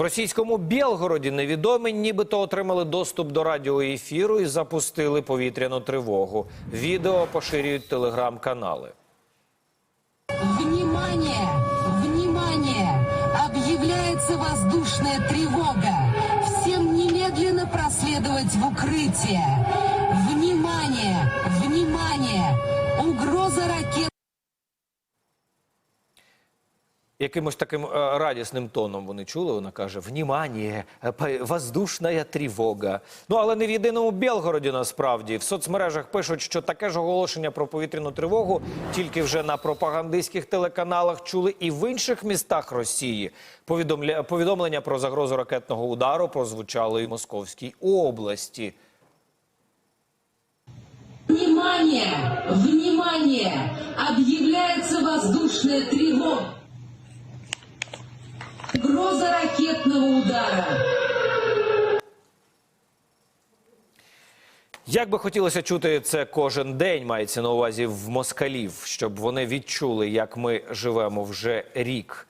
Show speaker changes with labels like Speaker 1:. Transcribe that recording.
Speaker 1: В російському Білгороді невідомі нібито отримали доступ до радіоефіру і запустили повітряну тривогу. Відео поширюють телеграм-канали.
Speaker 2: Внимание! Внимание! Объявляется воздушная тревога. Всем немедленно проследовать в укрытие. Внимание! Внимание! Угроза ракет.
Speaker 1: Якимось таким е, радісним тоном вони чули. Вона каже: Внімання, воздушна тривога. Ну але не в єдиному Білгороді насправді в соцмережах пишуть, що таке ж оголошення про повітряну тривогу тільки вже на пропагандистських телеканалах чули і в інших містах Росії. Повідомля... Повідомлення про загрозу ракетного удару прозвучали і в Московській області.
Speaker 2: Внимание! Внимание! Объявляется воздушная тревога. Ракетного удара.
Speaker 1: Як би хотілося чути це кожен день, мається на увазі в москалів, щоб вони відчули, як ми живемо вже рік.